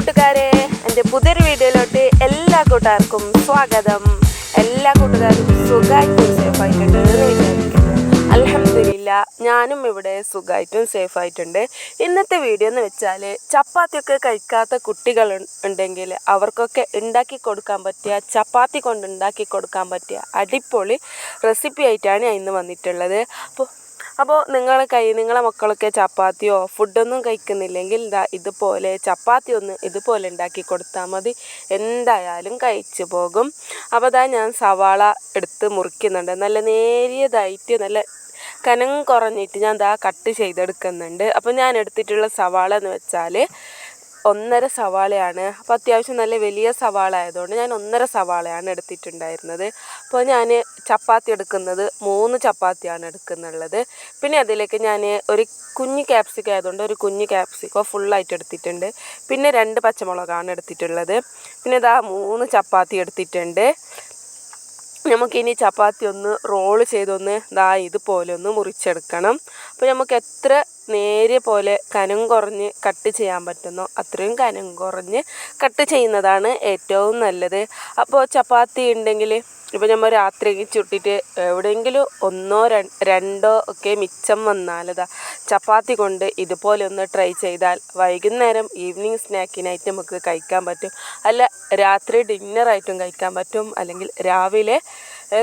കൂട്ടുകാരെ എന്റെ പുതിയൊരു വീഡിയോയിലോട്ട് എല്ലാ കൂട്ടുകാർക്കും സ്വാഗതം. എല്ലാ കൂട്ടുകാർക്കും സുഖമായിട്ടും സേഫായിട്ടുണ്ട് അലഹമില്ല ഞാനും ഇവിടെ സുഖമായിട്ടും സേഫായിട്ടുണ്ട്. ഇന്നത്തെ വീഡിയോ എന്ന് വെച്ചാൽ ചപ്പാത്തിയൊക്കെ കഴിക്കാത്ത കുട്ടികൾ ഉണ്ടെങ്കിൽ അവർക്കൊക്കെ ഉണ്ടാക്കി കൊടുക്കാൻ പറ്റിയ ചപ്പാത്തി കൊണ്ട് ഉണ്ടാക്കി കൊടുക്കാൻ പറ്റിയ അടിപൊളി റെസിപ്പി ആയിട്ടാണ് ഇന്ന് വന്നിട്ടുള്ളത്. അപ്പോൾ അപ്പോൾ നിങ്ങളെ കൈ നിങ്ങളെ മക്കളൊക്കെ ചപ്പാത്തിയോ ഫുഡൊന്നും കഴിക്കുന്നില്ലെങ്കിൽ ഇതാ ഇതുപോലെ ചപ്പാത്തി ഒന്ന് ഇതുപോലെ ഉണ്ടാക്കി കൊടുത്താൽ മതി. എന്തായാലും കഴിച്ചു പോകും. അപ്പോൾ ഇതാ ഞാൻ സവാള എടുത്ത് മുറിക്കുന്നുണ്ട്. നല്ല നേരിയതായിട്ട് നല്ല കനം കുറഞ്ഞിട്ട് ഞാൻ ഇതാ കട്ട് ചെയ്തെടുക്കുന്നുണ്ട്. അപ്പോൾ ഞാൻ എടുത്തിട്ടുള്ള സവാള എന്ന് വെച്ചാൽ ഒന്നര സവാളയാണ്. അപ്പോൾ അത്യാവശ്യം നല്ല വലിയ സവാള ആയതുകൊണ്ട് ഞാൻ ഒന്നര സവാളയാണ് എടുത്തിട്ടുണ്ടായിരുന്നത്. അപ്പോൾ ഞാൻ ചപ്പാത്തി എടുക്കുന്നത് മൂന്ന് ചപ്പാത്തിയാണ് എടുക്കുന്നുള്ളത്. പിന്നെ അതിലേക്ക് ഞാൻ ഒരു കുഞ്ഞ് ക്യാപ്സിക്കം ആയതുകൊണ്ട് ഒരു കുഞ്ഞ് ക്യാപ്സിക്കോ ഫുള്ളായിട്ട് എടുത്തിട്ടുണ്ട്. പിന്നെ രണ്ട് പച്ചമുളകാണ് എടുത്തിട്ടുള്ളത്. പിന്നെ ഇതാ മൂന്ന് ചപ്പാത്തി എടുത്തിട്ടുണ്ട്. നമുക്കിനി ചപ്പാത്തി ഒന്ന് റോൾ ചെയ്തൊന്ന് ദാ ഇതുപോലെ ഒന്ന് മുറിച്ചെടുക്കണം. അപ്പോൾ നമുക്ക് എത്ര നേരിയ പോലെ കനം കുറഞ്ഞ് കട്ട് ചെയ്യാൻ പറ്റുന്നോ. അത്രയും കനം കുറഞ്ഞ് കട്ട് ചെയ്യുന്നതാണ് ഏറ്റവും നല്ലത്. അപ്പോൾ ചപ്പാത്തി ഉണ്ടെങ്കിൽ ഇപ്പോൾ നമ്മൾ രാത്രി ചുട്ടിട്ട് എവിടെയെങ്കിലും ഒന്നോ രണ്ടോ ഒക്കെ മിച്ചം വന്നാലതാ ചപ്പാത്തി കൊണ്ട് ഇതുപോലെ ഒന്ന് ട്രൈ ചെയ്താൽ വൈകുന്നേരം ഈവനിങ് സ്നാക്കിനായിട്ട് നമുക്ക് കഴിക്കാൻ പറ്റും. അല്ല രാത്രി ഡിന്നറായിട്ടും കഴിക്കാൻ പറ്റും. അല്ലെങ്കിൽ രാവിലെ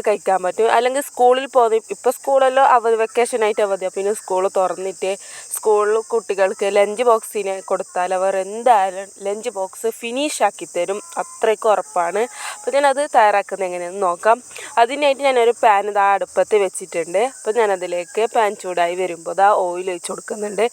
കഴിക്കാൻ പറ്റും. അല്ലെങ്കിൽ സ്കൂളിൽ പോകുന്ന ഇപ്പോൾ സ്കൂളെല്ലാം അവധി വെക്കേഷനായിട്ട് അവധിയാണ് പിന്നെ സ്കൂൾ തുറന്നിട്ട് സ്കൂളിൽ കുട്ടികൾക്ക് ലഞ്ച് ബോക്സിന് കൊടുത്താൽ അവർ എന്തായാലും ലഞ്ച് ബോക്സ് ഫിനിഷ് ആക്കി തരും. അത്രയ്ക്ക് ഉറപ്പാണ്. അപ്പോൾ ഞാനത് തയ്യാറാക്കുന്നത് എങ്ങനെയാണെന്ന് നോക്കാം. അതിനായിട്ട് ഞാനൊരു പാൻ ഇതാ അടുപ്പത്ത് വെച്ചിട്ടുണ്ട്. അപ്പോൾ ഞാനതിലേക്ക് പാൻ ചൂടായി വരുമ്പോൾ ഇതാ ഓയിൽ ഒഴിച്ച് കൊടുക്കുന്നുണ്ട്.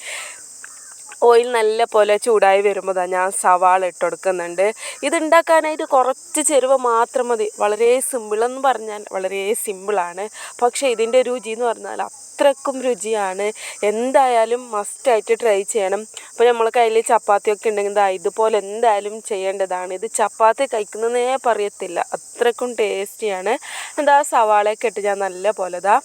ഓയിൽ നല്ല പോലെ ചൂടായി വരുമ്പോൾ ഞാൻ സവാള ഇട്ട് കൊടുക്കുന്നുണ്ട് ഇത് ഉണ്ടാക്കാനായിട്ട് കുറച്ച് ചേരുവ മാത്രം മതി. വളരെ സിമ്പിളെന്ന് പറഞ്ഞാൽ വളരെ സിമ്പിളാണ് പക്ഷേ ഇതിന്റെ രുചി എന്ന് പറഞ്ഞാൽ അത്രക്കും രുചിയാണ്. എന്തായാലും മസ്റ്റായിട്ട് ട്രൈ ചെയ്യണം. അപ്പോൾ നമ്മളെ കയ്യിൽ ചപ്പാത്തിയൊക്കെ ഉണ്ടെങ്കിൽ ദാ ഇതുപോലെ എന്തായാലും ചെയ്യേണ്ടതാണ്. ഇത് ചപ്പാത്തി കഴിക്കുന്നതേ പറയത്തില്ല. അത്രക്കും ടേസ്റ്റിയാണ് എന്താ സവാളയൊക്കെ ഇട്ട് ഞാൻ നല്ല പോലെ ഇതാ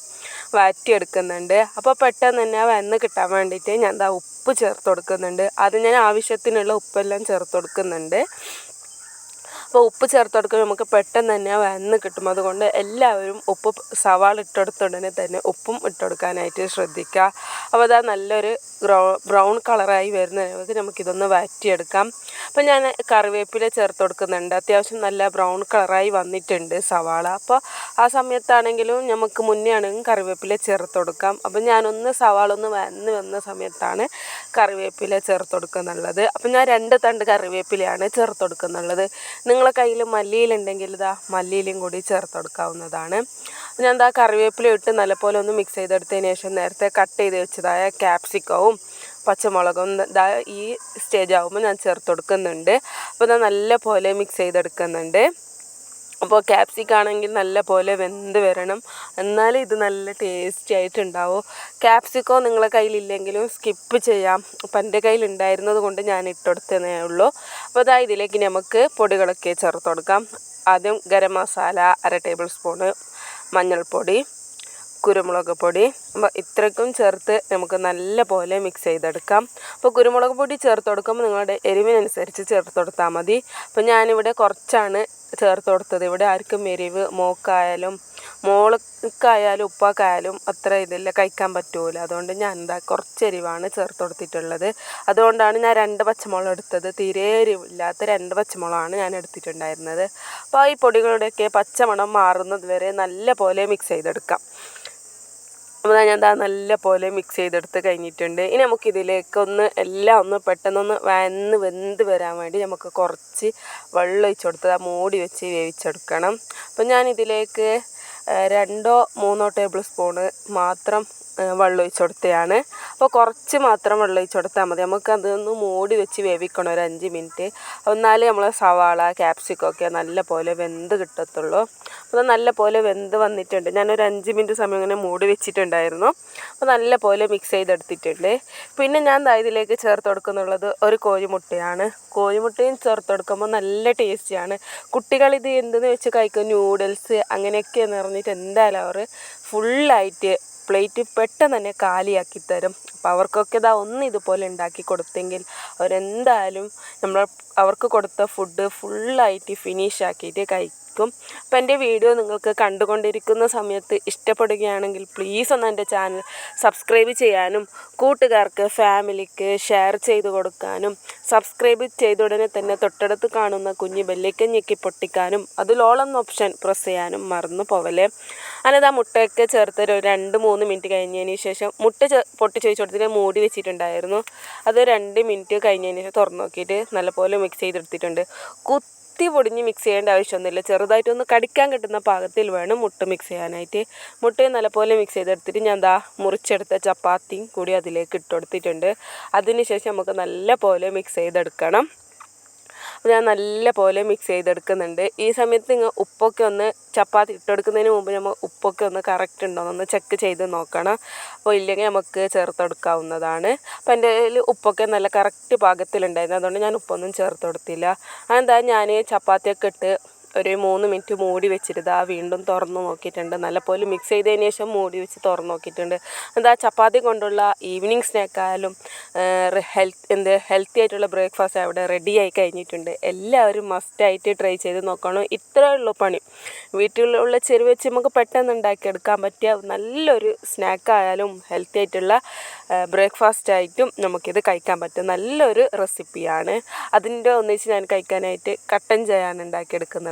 വാറ്റിയെടുക്കുന്നുണ്ട് അപ്പോൾ പെട്ടെന്ന് തന്നെ വന്ന് കിട്ടാൻ വേണ്ടിയിട്ട് ഞാൻ എന്താ ഉപ്പ് ചേർത്ത് കൊടുക്കുന്നുണ്ട്. അത് ഞാൻ ആവശ്യത്തിനുള്ള ഉപ്പെല്ലാം ചേർത്ത് കൊടുക്കുന്നുണ്ട്. അപ്പോൾ ഉപ്പ് ചേർത്ത് കൊടുക്കുമ്പോൾ നമുക്ക് പെട്ടെന്ന് തന്നെ വന്ന് കിട്ടും. അതുകൊണ്ട് എല്ലാവരും ഉപ്പ് സവാള ഇട്ടെടുത്ത ഉടനെ തന്നെ ഉപ്പും ഇട്ടുകൊടുക്കാനായിട്ട് ശ്രദ്ധിക്കുക. അപ്പോൾ അതാ നല്ലൊരു ബ്രൗൺ കളറായി വരുന്നത്. നമുക്കിതൊന്ന് വഴറ്റിയെടുക്കാം. അപ്പോൾ ഞാൻ കറിവേപ്പില ചേർത്ത് കൊടുക്കുന്നുണ്ട്. അത്യാവശ്യം നല്ല ബ്രൗൺ കളറായി വന്നിട്ടുണ്ട് സവാള. അപ്പോൾ ആ സമയത്താണെങ്കിലും നമുക്ക് മുന്നേ ആണെങ്കിലും കറിവേപ്പില ചേർത്ത് കൊടുക്കാം. അപ്പോൾ ഞാനൊന്ന് സവാള ഒന്ന് വന്ന് വന്ന സമയത്താണ് കറിവേപ്പില ചേർത്ത് കൊടുക്കുന്നുള്ളത്. അപ്പോൾ ഞാൻ രണ്ട് തണ്ട് കറിവേപ്പിലയാണ് ചേർത്ത് കൊടുക്കുന്നുള്ളത്. നിങ്ങളെ കയ്യിൽ മല്ലിയിലുണ്ടെങ്കിൽ ഇതാ മല്ലിയിലും കൂടി ചേർത്ത് കൊടുക്കാവുന്നതാണ്. ഞാൻ എന്താ കറിവേപ്പില ഇട്ട് നല്ലപോലെ ഒന്ന് മിക്സ് ചെയ്തെടുത്തതിന് ശേഷം നേരത്തെ കട്ട് ചെയ്ത് വെച്ചതായ ക്യാപ്സിക്കവും പച്ചമുളകും ഇതാ ഈ സ്റ്റേജ് ആകുമ്പോൾ ഞാൻ ചേർത്ത് കൊടുക്കുന്നുണ്ട്. അപ്പോൾ ഞാൻ നല്ല പോലെ മിക്സ് ചെയ്തെടുക്കുന്നുണ്ട്. അപ്പോൾ ക്യാപ്സിക്ക ആണെങ്കിൽ നല്ല പോലെ വെന്ത് വരണം. എന്നാലും ഇത് നല്ല ടേസ്റ്റി ആയിട്ടുണ്ടാവും. ക്യാപ്സിക്കോ നിങ്ങളെ കയ്യിലില്ലെങ്കിലും സ്കിപ്പ് ചെയ്യാം. അപ്പം എന്റെ കയ്യിൽ ഉണ്ടായിരുന്നത് കൊണ്ട് ഞാൻ ഇട്ടെടുത്തേ ഉള്ളൂ. അപ്പോൾ അതാ ഇതിലേക്ക് നമുക്ക് പൊടികളൊക്കെ ചേർത്ത് കൊടുക്കാം. ആദ്യം ഗരം മസാല അര ടേബിൾ സ്പൂണ് മഞ്ഞൾപ്പൊടി കുരുമുളക് പൊടി. അപ്പോൾ ഇത്രയ്ക്കും ചേർത്ത് നമുക്ക് നല്ല പോലെ മിക്സ് ചെയ്തെടുക്കാം. അപ്പോൾ കുരുമുളക് പൊടി ചേർത്ത് കൊടുക്കുമ്പോൾ നിങ്ങളുടെ എരിവിനനുസരിച്ച് ചേർത്ത് കൊടുത്താൽ മതി. അപ്പോൾ ഞാനിവിടെ കുറച്ചാണ് ചേർത്ത് കൊടുത്തത്. ഇവിടെ ആർക്കും എരിവ് മോക്കായാലും മോൾക്കായാലും ഉപ്പാക്കായാലും അത്ര ഇതില്ല കഴിക്കാൻ പറ്റൂല. അതുകൊണ്ട് ഞാൻ എന്താ കുറച്ച് എരിവാണ് ചേർത്ത് കൊടുത്തിട്ടുള്ളത്. അതുകൊണ്ടാണ് ഞാൻ രണ്ട് പച്ചമുളക് എടുത്തത്. തീരെ എരിവില്ലാത്ത രണ്ട് പച്ചമുളകാണ് ഞാൻ എടുത്തിട്ടുണ്ടായിരുന്നത്. അപ്പോൾ ഈ പൊടികളുടെയൊക്കെ പച്ചമണം മാറുന്നത് വരെ നല്ല പോലെ മിക്സ് ചെയ്തെടുക്കാം. അപ്പോൾ ഞാൻ എന്താ നല്ല പോലെ മിക്സ് ചെയ്തെടുത്ത് കഴിഞ്ഞിട്ടുണ്ട്. ഇനി നമുക്കിതിലേക്കൊന്ന് എല്ലാം ഒന്ന് പെട്ടെന്നൊന്ന് വന്ന് വെന്ത് വരാൻ വേണ്ടി നമുക്ക് കുറച്ച് വെള്ളം ഒഴിച്ചു കൊടുത്ത് മൂടി വെച്ച് വേവിച്ചെടുക്കണം. അപ്പം ഞാൻ ഇതിലേക്ക് രണ്ടോ മൂന്നോ ടേബിൾ സ്പൂണ് മാത്രം വെള്ളം ഒഴിച്ച് കൊടുത്തതാണ് അപ്പോൾ കുറച്ച് മാത്രം വെള്ളം ഒഴിച്ച് കൊടുത്താൽ മതി. നമുക്ക് അതൊന്ന് മൂടി വെച്ച് വേവിക്കണം ഒരു അഞ്ച് മിനിറ്റ്. എന്നാലേ നമ്മൾ സവാള ക്യാപ്സിക്കൊക്കെ നല്ല പോലെ വെന്ത് കിട്ടത്തുള്ളൂ. അപ്പോൾ നല്ല പോലെ വെന്ത് വന്നിട്ടുണ്ട്. ഞാനൊരു അഞ്ച് മിനിറ്റ് സമയം ഇങ്ങനെ മൂടി വെച്ചിട്ടുണ്ടായിരുന്നു. അപ്പോൾ നല്ല പോലെ മിക്സ് ചെയ്തെടുത്തിട്ടുണ്ട്. പിന്നെ ഞാൻ ഇതിലേക്ക് ചേർത്ത് കൊടുക്കുന്നുള്ളത് ഒരു കോഴിമുട്ടയാണ്. കോഴിമുട്ടയും ചേർത്ത് കൊടുക്കുമ്പോൾ നല്ല ടേസ്റ്റിയാണ് കുട്ടികൾ ഇത് എന്തെന്ന് വെച്ച് കഴിക്കും? ന്യൂഡിൽസ് അങ്ങനെയൊക്കെ എന്ന് പറഞ്ഞിട്ട് എന്തായാലും അവർ ഫുള്ളായിട്ട് പ്ലേറ്റ് പെട്ടെന്ന് തന്നെ കാലിയാക്കി തരും. അപ്പോൾ അവർക്കൊക്കെ ഇതാ ഒന്ന് ഇതുപോലെ ഉണ്ടാക്കി കൊടുത്തെങ്കിൽ അവരെന്തായാലും നമ്മൾ അവർക്ക് കൊടുത്ത ഫുഡ് ഫുള്ളായിട്ട് ഫിനിഷ് ആക്കിയിട്ട് കഴിക്കും. അപ്പോൾ എന്റെ വീഡിയോ നിങ്ങൾക്ക് കണ്ടുകൊണ്ടിരിക്കുന്ന സമയത്ത് ഇഷ്ടപ്പെടുകയാണെങ്കിൽ പ്ലീസ് ഒന്ന് എന്റെ ചാനൽ സബ്സ്ക്രൈബ് ചെയ്യാനും കൂട്ടുകാർക്ക് ഫാമിലിക്ക് ഷെയർ ചെയ്ത് കൊടുക്കാനും സബ്സ്ക്രൈബ് ചെയ്ത ഉടനെ തന്നെ തൊട്ടടുത്ത് കാണുന്ന കുഞ്ഞ് ബെല്ലേക്ക് ഞെക്കി പൊട്ടിക്കാനും അതിലോളം ഓപ്ഷൻ പ്രസ് ചെയ്യാനും മറന്നു പോവല്ലേ. ആ മുട്ടയൊക്കെ ചേർത്ത് ഒരു രണ്ട് മൂന്ന് മിനിറ്റ് കഴിഞ്ഞതിന് ശേഷം മുട്ട ചെ ചോദിച്ചു കൊടുത്തിട്ട് മൂടി വെച്ചിട്ടുണ്ടായിരുന്നു. അത് രണ്ട് മിനിറ്റ് കഴിഞ്ഞതിന് ശേഷം തുറന്നു നോക്കിയിട്ട് നല്ലപോലെ മിക്സ് ചെയ്തെടുത്തിട്ടുണ്ട്. കുത്തി പൊടിഞ്ഞ് മിക്സ് ചെയ്യേണ്ട ആവശ്യമൊന്നുമില്ല. ചെറുതായിട്ടൊന്ന് കടിക്കാൻ കിട്ടുന്ന പാകത്തിൽ വേണം മുട്ട മിക്സ് ചെയ്യാനായിട്ട്. മുട്ടയും നല്ലപോലെ മിക്സ് ചെയ്തെടുത്തിട്ട് ഞാൻ ദാ മുറിച്ചെടുത്ത ചപ്പാത്തിയും കൂടി അതിലേക്ക് ഇട്ടുകൊടുത്തിട്ടുണ്ട് അതിനുശേഷം അതിന് ശേഷം നമുക്ക് നല്ല പോലെ മിക്സ് ചെയ്തെടുക്കണം. അപ്പോൾ ഞാൻ നല്ല പോലെ മിക്സ് ചെയ്തെടുക്കുന്നുണ്ട്. ഈ സമയത്ത് നിങ്ങൾ ഉപ്പൊക്കെ ഒന്ന് ചപ്പാത്തി ഇട്ടെടുക്കുന്നതിന് മുമ്പ് നമ്മൾ ഉപ്പൊക്കെ ഒന്ന് കറക്റ്റ് ഉണ്ടോ എന്നൊന്ന് ചെക്ക് ചെയ്ത് നോക്കണം. അപ്പോൾ ഇല്ലെങ്കിൽ നമുക്ക് ചേർത്തെടുക്കാവുന്നതാണ്. അപ്പോൾ എന്റെ കയ്യിൽ ഉപ്പൊക്കെ നല്ല കറക്റ്റ് പാകത്തിലുണ്ടായിരുന്നു. അതുകൊണ്ട് ഞാൻ ഉപ്പൊന്നും ചേർത്ത് കൊടുത്തില്ല അതെന്താ? ഞാൻ ചപ്പാത്തിയൊക്കെ ഇട്ട് ഒരു മൂന്ന് മിനിറ്റ് മൂടി വെച്ചിട്ട് ആ വീണ്ടും തുറന്ന് നോക്കിയിട്ടുണ്ട്. നല്ലപോലെ മിക്സ് ചെയ്തതിന് ശേഷം മൂടി വെച്ച് തുറന്ന് നോക്കിയിട്ടുണ്ട്. എന്താ ചപ്പാത്തി കൊണ്ടുള്ള ഈവനിങ് സ്നാക്കായാലും ഹെൽത്ത് എന്ത് ഹെൽത്തി ആയിട്ടുള്ള ബ്രേക്ക്ഫാസ്റ്റ് അവിടെ റെഡി ആയി കഴിഞ്ഞിട്ടുണ്ട്. എല്ലാവരും മസ്റ്റായിട്ട് ട്രൈ ചെയ്ത് നോക്കണം. ഇത്രയേ ഉള്ളൂ പണി. വീട്ടിലുള്ള ചെറു വെച്ച് നമുക്ക് പെട്ടെന്ന് ഉണ്ടാക്കിയെടുക്കാൻ പറ്റിയ നല്ലൊരു സ്നാക്കായാലും ഹെൽത്തി ആയിട്ടുള്ള ബ്രേക്ക്ഫാസ്റ്റ് ആയിട്ടും നമുക്കിത് കഴിക്കാൻ പറ്റും. നല്ലൊരു റെസിപ്പിയാണ് അതിന്റെ ഒന്നിച്ച് ഞാൻ കഴിക്കാനായിട്ട് കട്ടൻ ചായയാണ്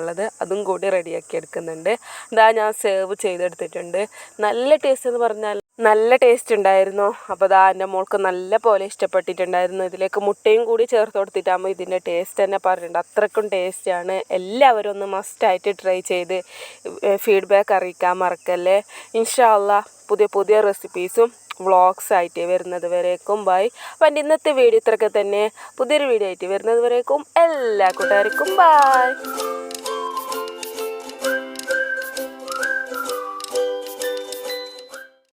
ഉണ്ടാക്കിയെടുക്കുന്നുള്ളത് അതും കൂടി റെഡിയാക്കി എടുക്കുന്നുണ്ട്. ഇതാ ഞാൻ സേർവ് ചെയ്തെടുത്തിട്ടുണ്ട്. നല്ല ടേസ്റ്റ് എന്ന് പറഞ്ഞാൽ നല്ല ടേസ്റ്റ് ഉണ്ടായിരുന്നു. അപ്പോൾ ദാ എന്റെ മോൾക്ക് നല്ല പോലെ ഇഷ്ടപ്പെട്ടിട്ടുണ്ടായിരുന്നു. ഇതിലേക്ക് മുട്ടയും കൂടി ചേർത്ത് കൊടുത്തിട്ടാകുമ്പോൾ ഇതിന്റെ ടേസ്റ്റ് തന്നെ പറഞ്ഞിട്ടുണ്ട്. അത്രക്കും ടേസ്റ്റാണ് എല്ലാവരും ഒന്ന് മസ്റ്റായിട്ട് ട്രൈ ചെയ്ത് ഫീഡ്ബാക്ക് അറിയിക്കാൻ മറക്കല്ലേ? ഇൻഷാല്ല പുതിയ പുതിയ റെസിപ്പീസും വ്ളോഗ്സ് ആയിട്ട് വരുന്നത് വരേക്കും. ബൈ അപ്പം ഇന്നത്തെ വീഡിയോ ഇത്രയൊക്കെ തന്നെ. പുതിയൊരു വീഡിയോ ആയിട്ട് വരുന്നത് വരേക്കും. എല്ലാ കൂട്ടുകാർക്കും ബൈ